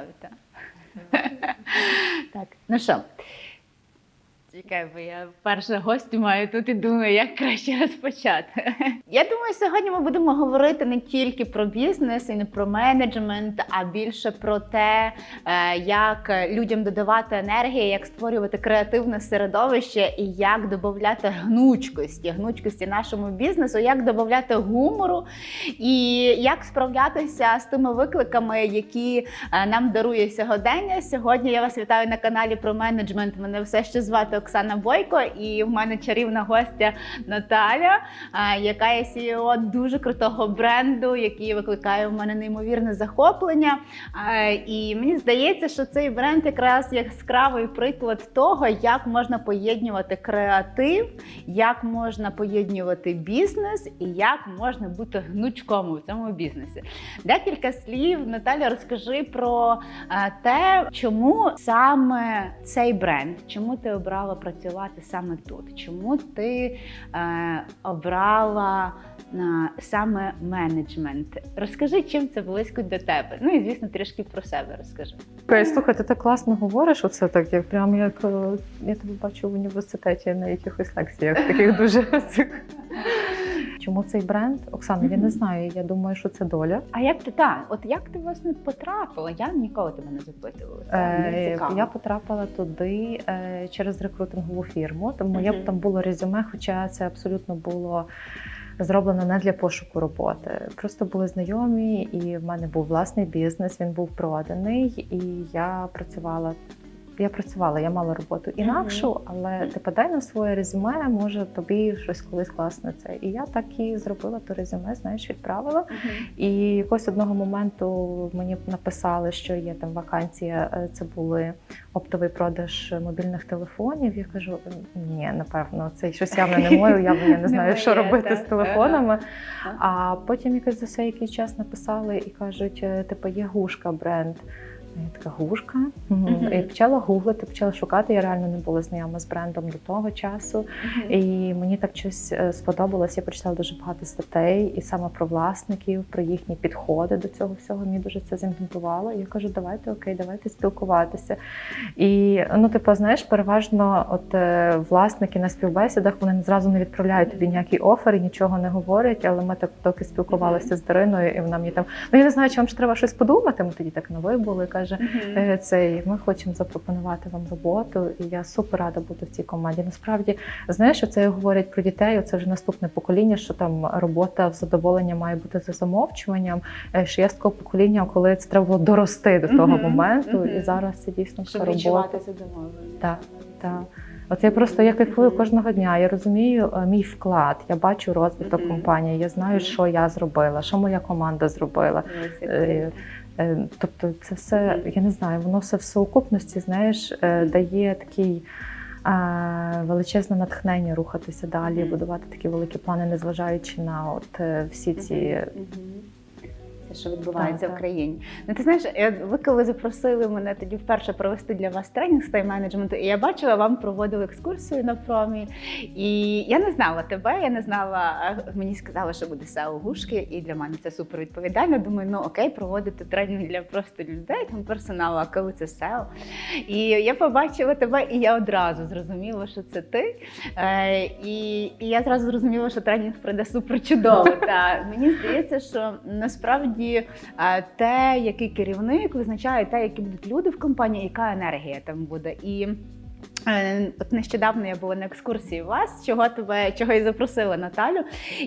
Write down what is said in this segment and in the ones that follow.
готові, так? ну що? Чекай, бо я перша гостю маю тут і думаю, як краще розпочати. Я думаю, сьогодні ми будемо говорити не тільки про бізнес і не про менеджмент, а більше про те, е, як людям додавати енергії, як створювати креативне середовище і як додати гнучкості, гнучкості нашому бізнесу, як додати гумору і як справлятися з тими викликами, які е, нам дарує сьогодення. Сьогодні я вас вітаю на каналі про менеджмент. Мене все ще звати Оксана Бойко, і в мене чарівна гостя Наталя, яка є CEO дуже крутого бренду, який викликає в мене неймовірне захоплення. І мені здається, що цей бренд якраз яскравий приклад того, як можна поєднувати креатив, як можна поєднувати бізнес і як можна бути гнучком у цьому бізнесі. Декілька слів, Наталя, розкажи про те, чому саме цей бренд, чому ти обрала працювати саме тут? Чому ти е, обрала е, саме менеджмент? Розкажи, чим це близько до тебе. Ну і звісно, трішки про себе розкажи. Окей, слухай, ти так класно говориш. Оце так, як прям як е, я тебе бачу в університеті на якихось лекціях, таких дуже цих. Чому цей бренд? Оксана, я не знаю. Я думаю, що це доля. А як ти так? От як ти власне потрапила? Я ніколи тебе не запитувала. Е, я потрапила туди е, через рекрутингову фірму, тому я Мгм. там було резюме, хоча це абсолютно було. Зроблено не для пошуку роботи. Просто були знайомі, і в мене був власний бізнес. Він був проданий, і я працювала. Я працювала, я мала роботу інакшу, але ти подай на своє резюме, може тобі щось колись класне це. І я так і зробила то резюме, знаєш, відправила. І якось одного моменту мені написали, що є там вакансія. е, Це були оптовий продаж мобільних телефонів. Я кажу: ні, напевно, це щось явно не моє, я не знаю, що робити з телефонами. А потім якось за якийсь час написали і кажуть: е, типу, є гушка бренд. Я така гушка. Мгм. І почала гуглити, почала шукати. Я реально не була знайома з брендом до того часу. Мгм. І мені так щось е, сподобалось. Я прочитала дуже багато статей, і саме про власників, про їхні підходи до цього всього. Мені дуже це зімпонувало. І я кажу, давайте окей, давайте спілкуватися. І ну, типу, знаєш, переважно, от е, власники на співбесідах вони зразу не відправляють тобі ніякий офер і нічого не говорять. Але ми так доки спілкувалися з Дариною, і вона мені там ну я не знаю, чи вам ж треба щось подумати. Ми тоді так новий були. каже. Мгм. Е, Цей ми хочемо запропонувати вам роботу, і я супер рада бути в цій команді. Насправді, знаєш, це говорять про дітей. Це вже наступне покоління, що там робота в задоволення має бути за замовчуванням. Е, Що я з такого покоління, коли це треба було дорости до того Мгм, моменту, мгм. і зараз це дійсно Щоб все відчувати задоволення. Так, так. От я просто я кайфую кожного дня. Я розумію е, мій вклад. Я бачу розвиток компанії. Я знаю, що я зробила, що моя команда зробила. Е, Тобто, це все, я не знаю, воно все в сукупності, знаєш, е, дає такий. Величезне натхнення рухатися далі, будувати такі великі плани, незважаючи на от е, всі ці що відбувається Так, в країні. Ну ти знаєш, ви коли запросили мене тоді вперше провести для вас тренінг з тайм-менеджменту, і я бачила, вам проводили екскурсію на промі. І я не знала тебе, я не знала, мені сказали, що буде SEO гушки, і для мене це супер відповідально. Думаю, ну окей, проводити тренінг для просто людей, там персоналу, а коли це SEO. І я побачила тебе, і я одразу зрозуміла, що це ти. Е, і, і я зразу зрозуміла, що тренінг пройде супер чудово. Та мені здається, що насправді е, те, який керівник визначає те, які будуть люди в компанії, яка енергія там буде. І От нещодавно я була на екскурсії у вас, чого тебе чого і запросила Наталю.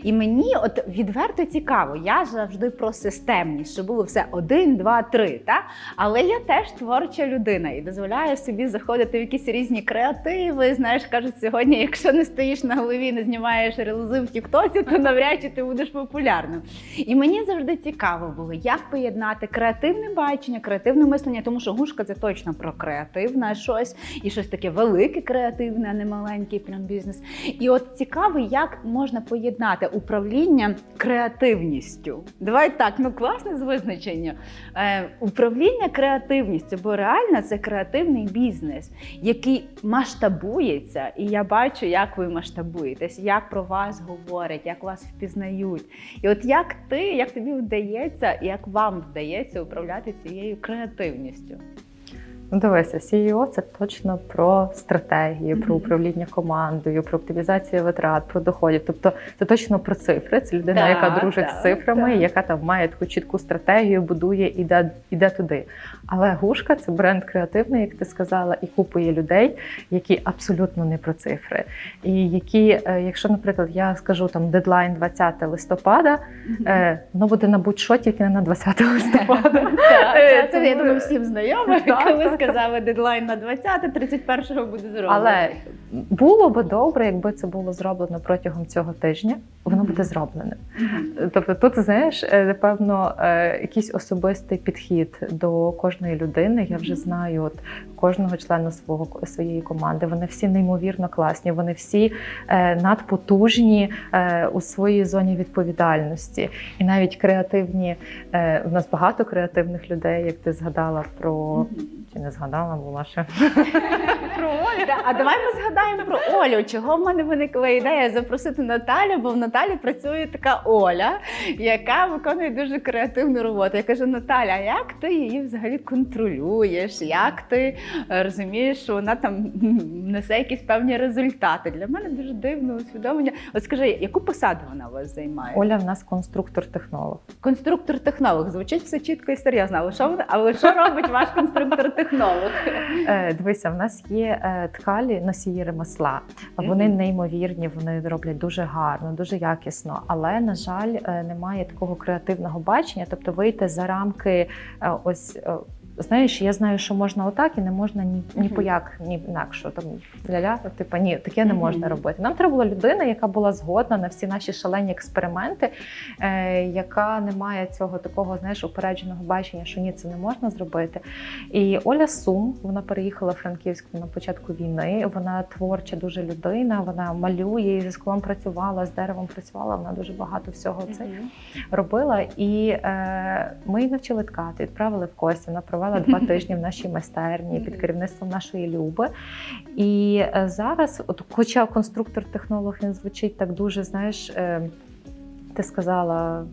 І мені от відверто цікаво, я завжди про системність, що було все один, два, три. Та? Але я теж творча людина і дозволяю собі заходити в якісь різні креативи. Знаєш, кажуть, сьогодні, якщо не стоїш на голові, не знімаєш релози в Тіктоці, то навряд чи ти будеш популярним. І мені завжди цікаво було, як поєднати креативне бачення, креативне мислення, тому що гушка це точно про креативне щось і щось таке таке велике креативне, а не маленький прям бізнес. І от цікаво, як можна поєднати управління креативністю. Давай так, ну класне з визначення. Е, управління креативністю, бо реально це креативний бізнес, який масштабується, і я бачу, як ви масштабуєтесь, як про вас говорять, як вас впізнають. І от як ти, як тобі вдається, як вам вдається управляти цією креативністю? Ну, дивися, CEO – це точно про стратегію, про управління командою, про оптимізацію витрат, про доходів. Тобто це точно про цифри. Це людина, Так, яка дружить так, з цифрами, так. яка там має таку чітку стратегію, будує іде, іде туди. Але гушка це бренд креативний, як ти сказала, і купує людей, які абсолютно не про цифри. І які, е, якщо, наприклад, я скажу там дедлайн 20 листопада, е, воно буде на будь-що, тільки не на 20 листопада. Е, Це я думаю, всім знайомо, коли сказали дедлайн на 20, 31-го буде зроблено. Але було би добре, якби це було зроблено протягом цього тижня, воно буде зроблене. Тобто, тут знаєш, е, напевно, е, якийсь особистий підхід до кожної людини. Я вже знаю от кожного члена свого своєї команди. Вони всі неймовірно класні, вони всі е, надпотужні у своїй зоні відповідальності, і навіть креативні. У нас багато креативних людей, як ти згадала про чи не згадала, була ще про. А давай ми згадаємо про Олю. Чого в мене виникла ідея запросити Наталю, бо в Наталі працює така Оля, яка виконує дуже креативну роботу. Я кажу, Наталя, а як ти її взагалі контролюєш? Як ти е, розумієш, що вона там несе якісь певні результати? Для мене дуже дивне усвідомлення. От скажи, яку посаду вона у вас займає? Оля в нас конструктор-технолог. Конструктор-технолог. Звучить все чітко і серйозно. Але що але що робить ваш конструктор-технолог? Е, Дивися, в нас є е, ткалі носії ремесла. Вони неймовірні, вони роблять дуже гарно, дуже якісно. Але на жаль, е, немає такого креативного бачення, тобто вийти за рамки е, ось. Знаєш, я знаю, що можна отак і не можна ні, ні по як, ні інакше. Там ля-ля, типу, ні, таке не можна робити. Нам треба була людина, яка була згодна на всі наші шалені експерименти, е, яка не має цього такого, знаєш, упередженого бачення, що ні, це не можна зробити. І Оля Сум, вона переїхала в Франківськ на початку війни. Вона творча дуже людина, вона малює, зі склом працювала, з деревом працювала. Вона дуже багато всього це робила. І е, ми її навчили ткати, відправили в Кості. Вона провела два тижні в нашій майстерні під керівництвом нашої Люби. І е, зараз, от, хоча конструктор-технолог він звучить так дуже, знаєш, е, ти сказала.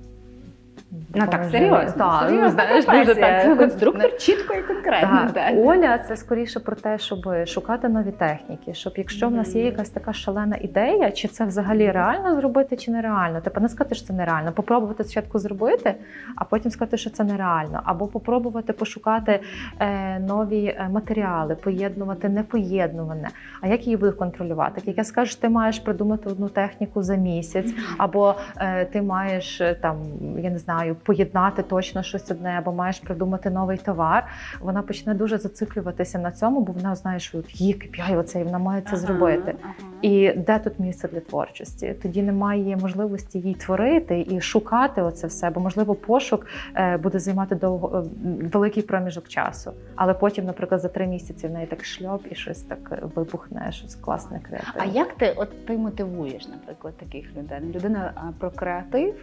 Ну так, серйозно. Так, ну, знаєш, дуже так. Конструктор чітко і конкретно. Так, так. Оля, це скоріше про те, щоб шукати нові техніки. Щоб якщо в нас є якась така шалена ідея, чи це взагалі реально зробити, чи нереально. Типу не сказати, що це нереально. Попробувати спочатку зробити, а потім сказати, що це нереально. Або попробувати пошукати е, нові е, матеріали, поєднувати непоєднуване. А як її буду контролювати? Як я скажу, що ти маєш придумати одну техніку за місяць, або е, ти маєш е, там, я не знаю, поєднати точно щось одне, або маєш придумати новий товар. Вона почне дуже зациклюватися на цьому, бо вона знає, що от її KPI оце, і вона має це Ага, зробити. ага. І де тут місце для творчості? Тоді немає можливості їй творити і шукати оце все, бо можливо пошук е, буде займати довго е, великий проміжок часу. Але потім, наприклад, за три місяці в неї так шльоп і щось так е, вибухне, щось класне креативне. А як ти от ти мотивуєш, наприклад, таких людей? Людина про креатив,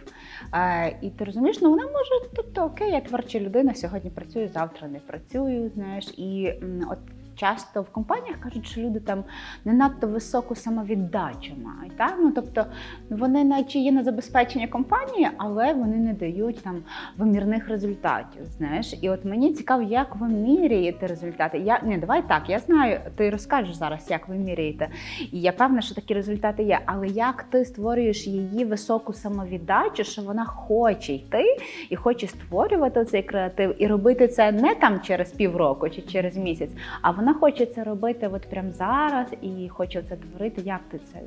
і ти розумієш, ну вона може, тобто окей, я творча людина, сьогодні працюю, завтра не працюю. Знаєш, і от. Часто в компаніях кажуть, що люди там не надто високу самовіддачу мають. Так? Ну, тобто вони наче є на забезпечення компанії, але вони не дають там вимірних результатів. Знаєш, і от мені цікаво, як ви міряєте результати. Я не давай так. Я знаю, ти розкажеш зараз, як ви міряєте. І я певна, що такі результати є. Але як ти створюєш її високу самовіддачу, що вона хоче йти і хоче створювати цей креатив і робити це не там через півроку чи через місяць, а вона хоче це робити от прямо зараз і хоче це творити. Як ти це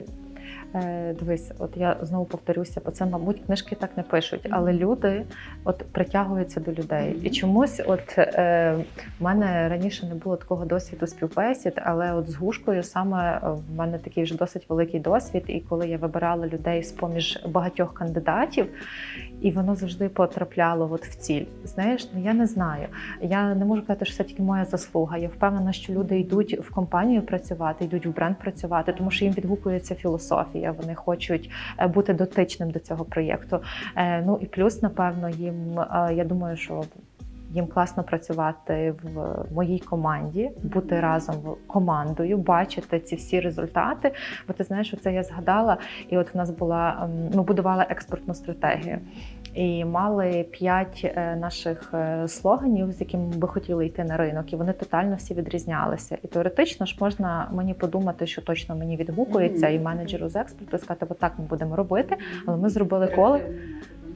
дивись, от я знову повторюся, бо це, мабуть, книжки так не пишуть, але люди от притягуються до людей. І чомусь, от е, в мене раніше не було такого досвіду співбесід, але от з гушкою саме е, в мене такий вже досить великий досвід. І коли я вибирала людей з поміж багатьох кандидатів, і воно завжди потрапляло от в ціль. Знаєш, ну я не знаю. Я не можу казати, що це тільки моя заслуга. Я впевнена, що люди йдуть в компанію працювати, йдуть в бренд працювати, тому що їм відгукується філософія. Вони хочуть е, бути дотичним до цього проєкту. Е, Ну і плюс, напевно, їм е, я думаю, що. Їм класно працювати в моїй команді, бути разом командою, бачити ці всі результати. Бо ти знаєш, оце я згадала, і от в нас була ем, ми будували експортну стратегію. І мали п'ять е, наших е, слоганів, з якими би хотіли йти на ринок, і вони тотально всі відрізнялися. І теоретично ж можна мені подумати, що точно мені відгукується, і менеджеру з експорту сказати, отак ми будемо робити. Але ми зробили коло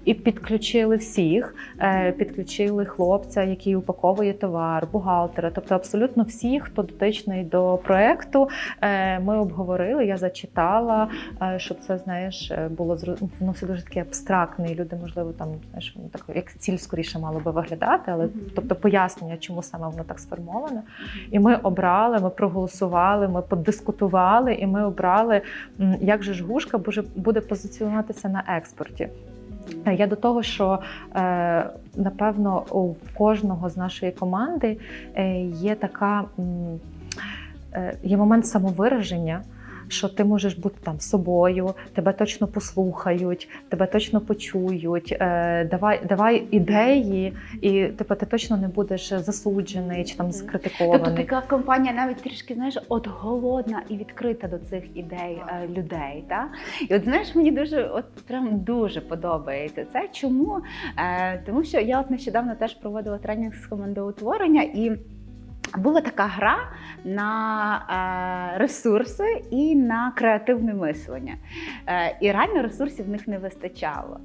і підключили всіх, е, підключили хлопця, який упаковує товар, бухгалтера, тобто абсолютно всі, хто дотичний до проекту. е, Ми обговорили, я зачитала, е, щоб це знаєш було воно все дуже таке абстрактне. і Люди, можливо, там знаєш, так як ціль скоріше мало би виглядати, але тобто пояснення, чому саме воно так сформоване. І ми обрали, ми проголосували, ми подискутували, і ми обрали, як же ж гушка буде позиціонуватися на експорті. Я до того, що е, напевно у кожного з нашої команди е, є така е, є момент самовираження. Що ти можеш бути там собою, тебе точно послухають, тебе точно почують. Е, давай, давай ідеї, і типу, ти точно не будеш засуджений чи там скритикований. Тобто така компанія навіть трішки знаєш, от голодна і відкрита до цих ідей е, людей. Та? І от знаєш, мені дуже от прям дуже подобається це. Чому? Е, тому що я от нещодавно теж проводила тренінг з командоутворення і. Була така гра на е, ресурси і на креативне мислення. Е, і реально ресурсів в них не вистачало.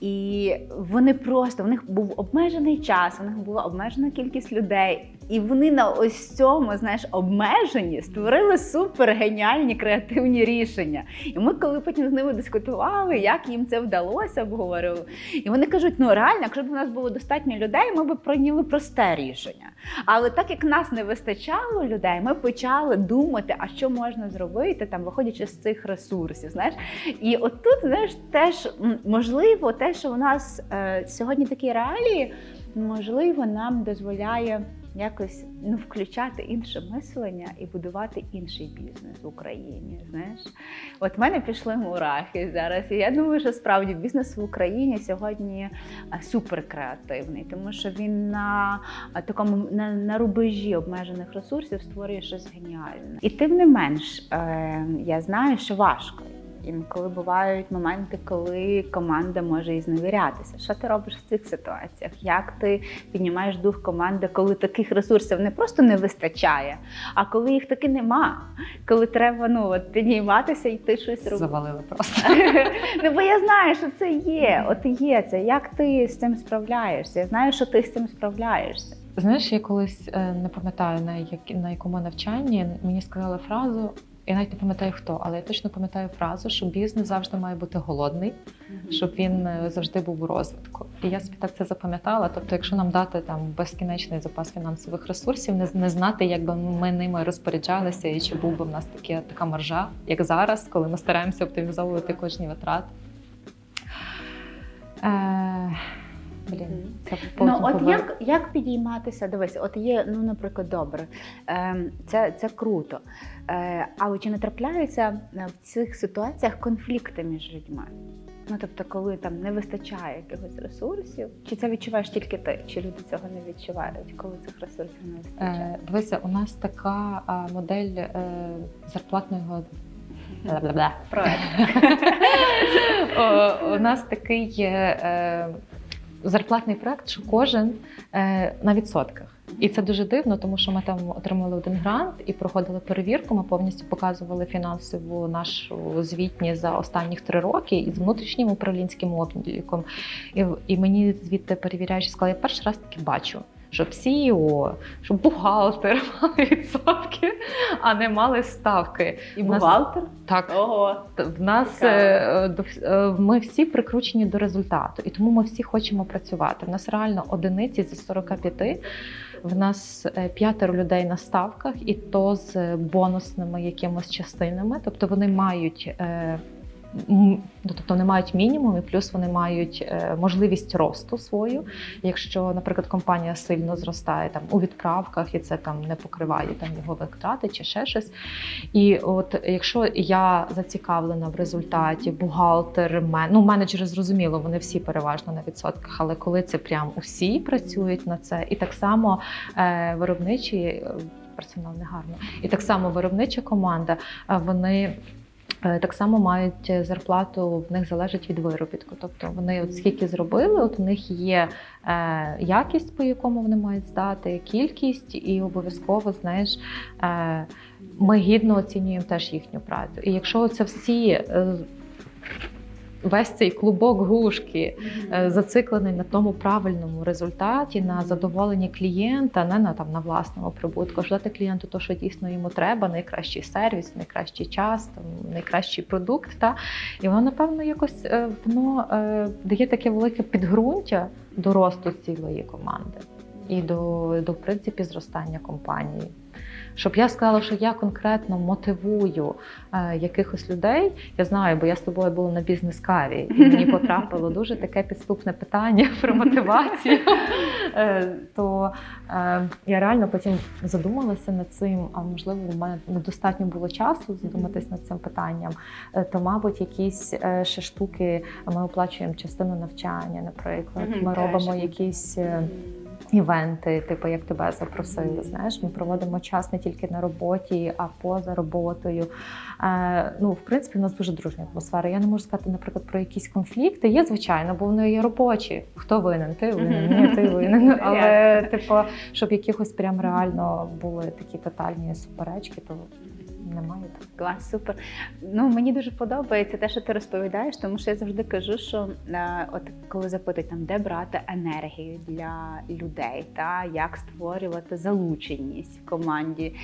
І вони просто, в них був обмежений час, у них була обмежена кількість людей. І вони на ось цьому, знаєш, обмеженні створили супер геніальні креативні рішення. І ми, коли потім з ними дискутували, як їм це вдалося, обговорили. І вони кажуть: ну реально, якщо б у нас було достатньо людей, ми б прийняли просте рішення. Але так як нас не вистачало людей, ми почали думати, а що можна зробити, там, виходячи з цих ресурсів. Знаєш, і отут, знаєш, теж можливо, те, що у нас е, сьогодні такі реалії, можливо, нам дозволяє якось ну, включати інше мислення і будувати інший бізнес в Україні. Знаєш, от в мене пішли мурахи зараз. І я думаю, що справді бізнес в Україні сьогодні е, суперкреативний, тому що він на е, такому на, на рубежі обмежених ресурсів створює щось геніальне. І тим не менш, е, я знаю, що важко. Інколи бувають моменти, коли команда може і зневірятися. Що ти робиш в цих ситуаціях? Як ти піднімаєш дух команди, коли таких ресурсів не просто не вистачає, а коли їх таки нема, коли треба ну от підніматися і йти щось робити. Завалили просто. Ну бо я знаю, що це є. От є це. Як ти з цим справляєшся? Я знаю, що ти з цим справляєшся. Знаєш, я колись е, не пам'ятаю на як на якому навчанні мені сказали фразу. Я навіть не пам'ятаю хто, але я точно пам'ятаю фразу, що бізнес завжди має бути голодний, щоб він е, завжди був у розвитку. І я собі так це запам'ятала. Тобто, якщо нам дати там безкінечний запас фінансових ресурсів, не, не знати, як би ми ними розпоряджалися, і чи був би в нас таке, така маржа, як зараз, коли ми стараємося оптимізовувати кожні витрати. Е, блін, це Ну, от як, як підійматися? Дивись, от є, ну, наприклад, добре, ем, це, це круто. Е, але чи не трапляються е, в цих ситуаціях конфлікти між людьми? Ну, тобто, коли там не вистачає якихось ресурсів, чи це відчуваєш тільки ти, чи люди цього не відчувають, коли цих ресурсів не вистачає? Е, Дивися, у нас така а, модель е, зарплатного. Бла-бла-бла. Проект. О, У нас такий е, е, зарплатний проект, що кожен е, на відсотках. І це дуже дивно, тому що ми там отримали один грант і проходили перевірку. Ми повністю показували фінансову нашу звітність за останніх три роки із внутрішнім управлінським обліком. І, і мені звідти перевіряючи сказали, я перший раз таки бачу. Щоб CEO, щоб бухгалтер мали відсотки, а не мали ставки. І нас- бухгалтер? Так, Ого. В нас Цікаво. е, до е, ми всі прикручені до результату, і тому ми всі хочемо працювати. В нас реально одиниці зі 45, В нас е, п'ятеро людей на ставках, і то з бонусними якимось частинами. Тобто вони мають. Ну, Тобто вони мають мінімум, і плюс вони мають е, можливість росту свою. Якщо, наприклад, компанія сильно зростає там у відправках, і це там не покриває там його витрати чи ще щось. І от якщо я зацікавлена в результаті, бухгалтер, мен... ну менеджери зрозуміло, вони всі переважно на відсотках, але коли це прям усі працюють на це, і так само е, виробничі е, персонал не гарно, і так само виробнича команда, е, вони. Е, Так само мають зарплату, в них залежить від виробітку. Тобто вони от скільки зробили, от у них є е, якість, по якому вони мають здати, кількість, і обов'язково знаєш, е, ми гідно оцінюємо теж їхню працю. І якщо це всі. е, Весь цей клубок гушки е, зациклений на тому правильному результаті, на задоволенні клієнта, не на там на власному прибутку, а ж дати клієнту то, що дійсно йому треба, найкращий сервіс, найкращий час, там найкращий продукт. Та і воно напевно якось е, воно е, дає таке велике підґрунтя до росту цілої команди і до, до в принципі зростання компанії. Щоб я сказала, що я конкретно мотивую е, якихось людей. Я знаю, бо я з тобою була на бізнес-каві, і мені потрапило дуже таке підступне питання про мотивацію. Е, то е, я реально потім задумалася над цим, а можливо, у мене недостатньо було часу задуматись над цим питанням. Е, то, мабуть, якісь е, ще штуки ми оплачуємо частину навчання, наприклад. Ми робимо якісь. е, івенти, типу як тебе запросили. Знаєш, ми проводимо час не тільки на роботі, а поза роботою. Е, ну, в принципі, у нас дуже дружня атмосфера. Я не можу сказати, наприклад, про якісь конфлікти. Є звичайно, бо вони є робочі. Хто винен? Ти винен, ні, ти винен. Але типу, щоб якихось прям реально були такі тотальні суперечки, то немає такого. Клас, супер. Ну мені дуже подобається те, що ти розповідаєш, тому що я завжди кажу, що е, от коли запитують там, де брати енергію для людей, та як створювати залученість в команді.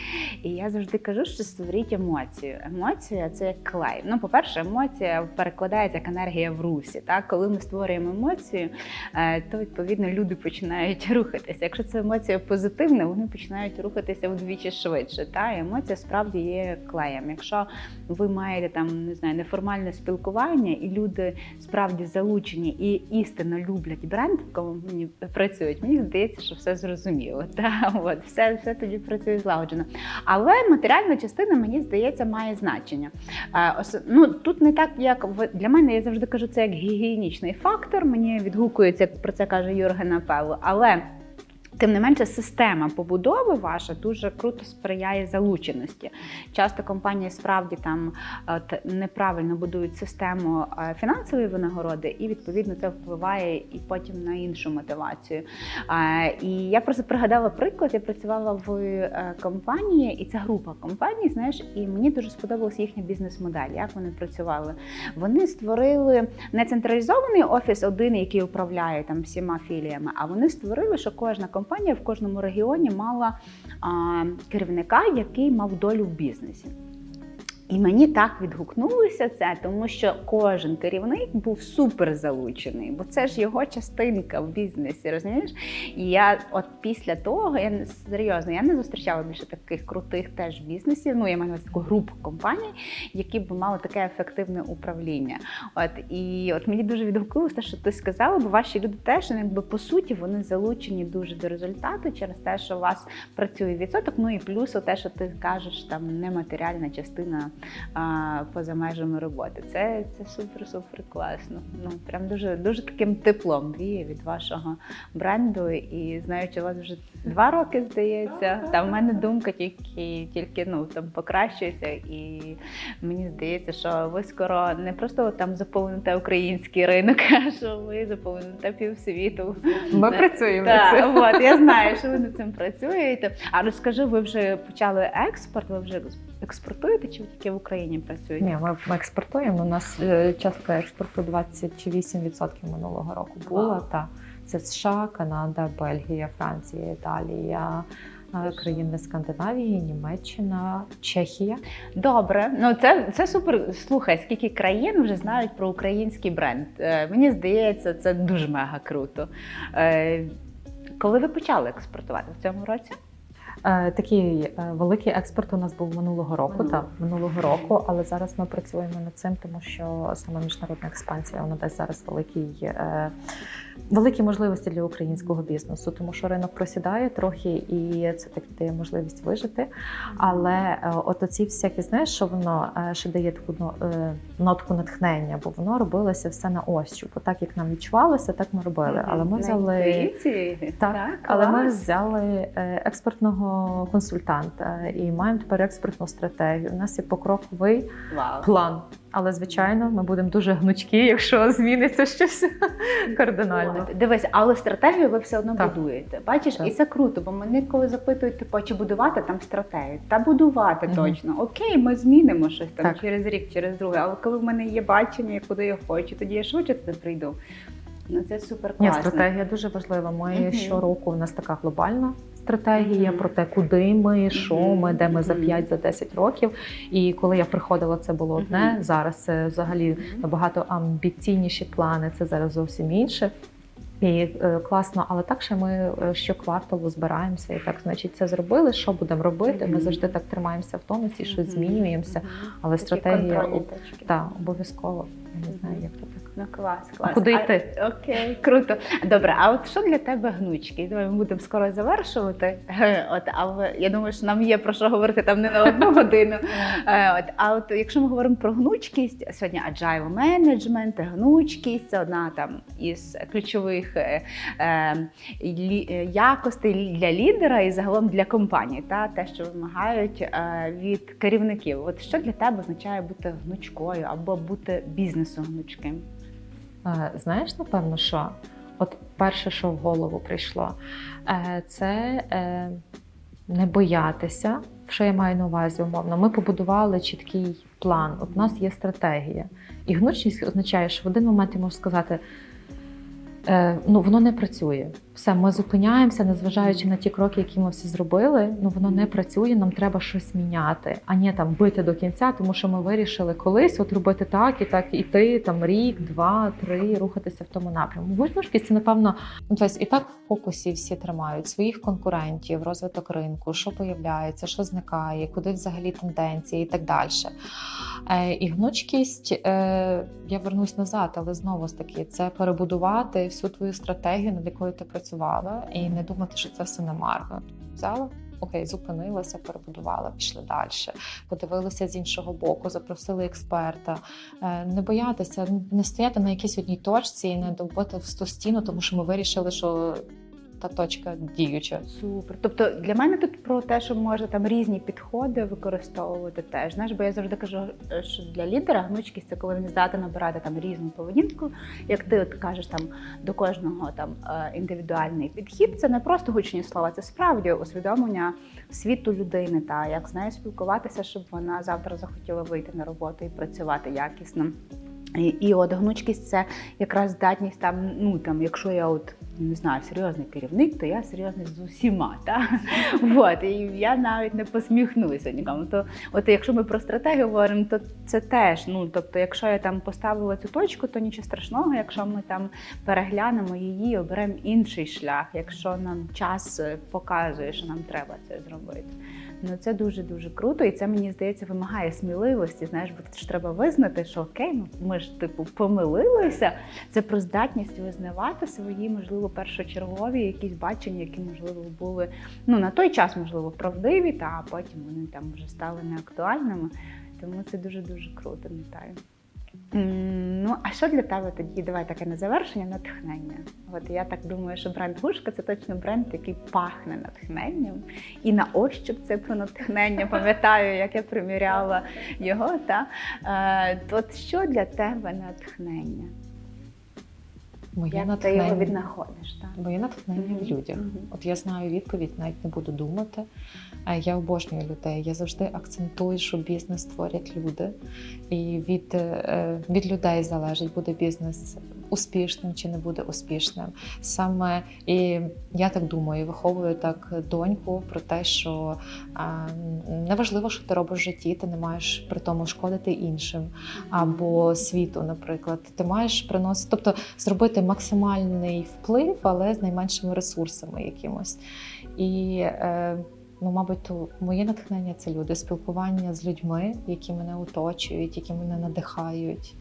І я завжди кажу, що створіть емоцію. Емоція це як клей. Ну, по-перше, емоція перекладається як енергія в русі. Так? Коли ми створюємо емоцію, е, то відповідно люди починають рухатися. Якщо це емоція позитивна, вони починають рухатися вдвічі швидше. Та? І емоція справді є клеєм. Якщо ви маєте там не знаю неформальне спілкування, і люди справді залучені і істинно люблять бренд, в якому мені працюють, мені здається, що все зрозуміло. Та от все, все тоді працює злагоджено. Але матеріальна частина, мені здається, має значення. Е, Ну тут не так, як для мене, я завжди кажу, це як гігієнічний фактор. Мені відгукується, про це каже Юрген Апелло. Але Тим не менше, система побудови ваша дуже круто сприяє залученості. Часто компанії справді там от, неправильно будують систему е, фінансової винагороди, і відповідно це впливає і потім на іншу мотивацію. І я просто пригадала приклад. Я працювала в е, компанії, і це група компаній. Знаєш, і мені дуже сподобалася їхня бізнес-модель, як вони працювали. Вони створили не централізований офіс, один, який управляє там всіма філіями, а вони створили, що кожна компанія в кожному регіоні мала керівника, який мав долю в бізнесі. І мені так відгукнулося це, тому що кожен керівник був супер залучений, бо це ж його частинка в бізнесі, розумієш? І я, от після того, я серйозно, я не зустрічала більше таких крутих теж бізнесів. Ну, я маю таку групу компаній, які б мали таке ефективне управління. От і от мені дуже відгукнулося що ти сказала, бо ваші люди теж якби по суті вони залучені дуже до результату через те, що у вас працює відсоток. Ну і плюс те, що ти кажеш, там нематеріальна частина а, поза межами роботи. Це, це супер, супер класно. Ну прям дуже дуже таким теплом віє від вашого бренду. І знаючи вас вже два роки, здається. Там в мене думка тільки тільки ну там покращується, і мені здається, що ви скоро не просто там заповните український ринок, а що ви заповните півсвіту. Ми працюємо. Так, от я знаю, що ви над цим працюєте. А розкажи, ви вже почали експорт? Ви вже експортуєте чи тільки в Україні працюєте? Ні, ми, ми експортуємо. У нас е, частка експорту 28% минулого року була. Вау. Та. Це США, Канада, Бельгія, Франція, Італія, е, країни Скандинавії, Німеччина, Чехія. Добре, ну це, це супер. Слухай, скільки країн вже знають про український бренд. Е, мені здається, це дуже мега круто. Е, коли ви почали експортувати в цьому році? Е, Такий е, великий експорт у нас був минулого року, Минулого. так, минулого року, але зараз ми працюємо над цим, тому що саме міжнародна експансія вона дасть зараз великий, е, великі можливості для українського бізнесу, тому що ринок просідає трохи, і це так дає можливість вижити. Але е, от оці всякі, знаєш, що воно е, ще дає таку е, нотку натхнення, бо воно робилося все на ощуп. Бо так як нам відчувалося, так ми робили. Але ми взяли. Так, але ми взяли експертного консультанта і маємо тепер експертну стратегію. У нас є покроковий план. Але звичайно, ми будемо дуже гнучкі, якщо зміниться щось кардинально. Дивись, але стратегію ви все одно Так. будуєте. Бачиш, Так. і це круто, бо мене коли запитують, типу, чи будувати там стратегію, та будувати Мгм. точно. Окей, ми змінимо щось там Так. через рік, через друге. Але коли в мене є бачення, куди я хочу, тоді я швидше туди прийду. Ну це супер Ні, класно. стратегія дуже важлива. Ми Мгм. щороку у нас така глобальна стратегія про те, куди ми, що ми, де ми за Мгм. 5 за 10 років. І коли я приходила, це було одне. Зараз це взагалі набагато амбіційніші плани. Це зараз зовсім інше. І е, класно, але так ще ми е, щокварталу збираємося і так, значить, це зробили. Що будемо робити? Ми завжди так тримаємося в тонусі, що змінюємося. Але Такі стратегія та обов'язково. Я не знаю, як так. Ну клас, клас. куди А- йти? Окей, круто. Добре, а от що для тебе гнучки? Давай ми будемо скоро завершувати. От, але я думаю, що нам є про що говорити там не на одну годину. Е, От, а от якщо ми говоримо про гнучкість, сьогодні agile management, гнучкість це одна там із ключових е, е, лі- е, якостей для лідера і загалом для компанії, та те, що вимагають е, від керівників. От що для тебе означає бути гнучкою або бути бізнесом гнучким? Знаєш, напевно, що от перше, що в голову прийшло, е, це е, не боятися. Що я маю на увазі умовно? Ми побудували чіткий план. От у нас є стратегія. І гнучність означає, що в один момент я можу сказати. Е, ну, воно не працює. Все, ми зупиняємося, незважаючи на ті кроки, які ми всі зробили. Ну воно не працює. Нам треба щось міняти, а не там бити до кінця, тому що ми вирішили колись от робити так і так іти там рік, два, три, рухатися в тому напрямку. Гучнушкість це напевно ну, тобто, і так в фокусі всі тримають своїх конкурентів, розвиток ринку, що появляється, що зникає, куди взагалі тенденції і так далі. Е, і гнучкість, е, я вернусь назад, але знову ж таки, це перебудувати всю твою стратегію, над якою ти працювала, і не думати, що це все намарно. Взяла. Окей, зупинилася, перебудувала, пішли далі. Подивилися з іншого боку, запросили експерта. Е, Не боятися, не стояти на якійсь одній точці і не довбити в ту стіну, тому що ми вирішили, що та точка діюча. Супер. Тобто для мене тут про те, що може там різні підходи використовувати теж. Знаєш, бо я завжди кажу, що для лідера гнучкість це коли він здатен набирати там різну поведінку. Як ти от кажеш, там до кожного там е, індивідуальний підхід. Це не просто гучні слова, це справді усвідомлення світу людини та як з нею спілкуватися, щоб вона завтра захотіла вийти на роботу і працювати якісно. І, і от гнучкість це якраз здатність там, ну там, якщо я от не знаю, серйозний керівник, то я серйозний з усіма. Та? От, і я навіть не посміхнулася нікому. То, от якщо ми про стратегію говоримо, то це теж. Ну тобто, якщо я там поставила цю точку, то нічого страшного. Якщо ми там переглянемо її, оберемо інший шлях, якщо нам час е, показує, що нам треба це зробити. Ну це дуже дуже круто, і це мені здається вимагає сміливості. Знаєш, бо ж треба визнати, що окей, ну ми ж типу помилилися. Це про здатність визнавати свої, можливо, першочергові якісь бачення, які можливо були ну на той час, можливо, правдиві, та потім вони там вже стали неактуальними. Тому це дуже дуже круто, Наталю. Ну, а що для тебе тоді? Давай таке на завершення натхнення. От я так думаю, що бренд Гушка це точно бренд, який пахне натхненням. І на ощуп це про натхнення. Пам'ятаю, як я приміряла його. Та? Е, от що для тебе натхнення? Моє Як ти його віднаходиш? Так? моє натхнення в людях. От я знаю відповідь, навіть не буду думати. Я обожнюю людей. Я завжди акцентую, що бізнес створять люди. І від, е, від людей залежить, буде бізнес успішним чи не буде успішним. Саме і я так думаю, виховую так доньку про те, що неважливо, що ти робиш в житті, ти не маєш при тому шкодити іншим або світу, наприклад. Ти маєш приносити, тобто зробити максимальний вплив, але з найменшими ресурсами якимось. І е, ну, мабуть, моє натхнення це люди, спілкування з людьми, які мене оточують, які мене надихають.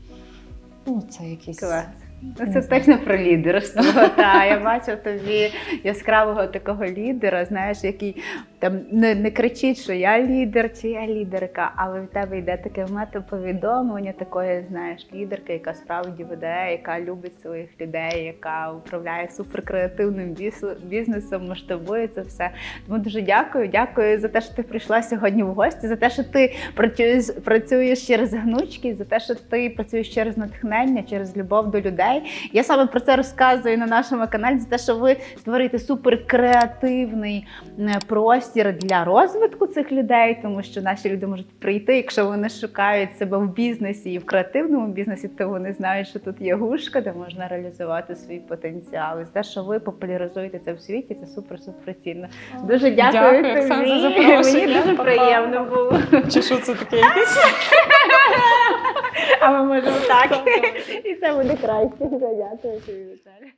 Ну, це якісь Клас. Ну, Це точно про лідерство. Та я бачу тобі яскравого такого лідера, знаєш, який там не, не кричить, що я лідер чи я лідерка, але в тебе йде таке метаповідомлення такої, знаєш, лідерки, яка справді веде, яка любить своїх людей, яка управляє суперкреативним бізнесом, масштабує це все. Тому дуже дякую. Дякую за те, що ти прийшла сьогодні в гості, за те, що ти працюєш, працюєш через гнучкість, за те, що ти працюєш через натхнення, через любов до людей. Я саме про це розказую на нашому каналі, за те, що ви створюєте суперкреативний е, простір для розвитку цих людей, тому що наші люди можуть прийти, якщо вони шукають себе в бізнесі і в креативному бізнесі, то вони знають, що тут є гушка, де можна реалізувати свій потенціал. І за те, що ви популяризуєте це в світі, це супер супер цінно. Дуже дякую, Дякую, тобі. Оксана, за запрошення. Мені дуже приємно було. чи що це таке? А ми можемо так. І це буде краще. Дякую тобі, Віталій.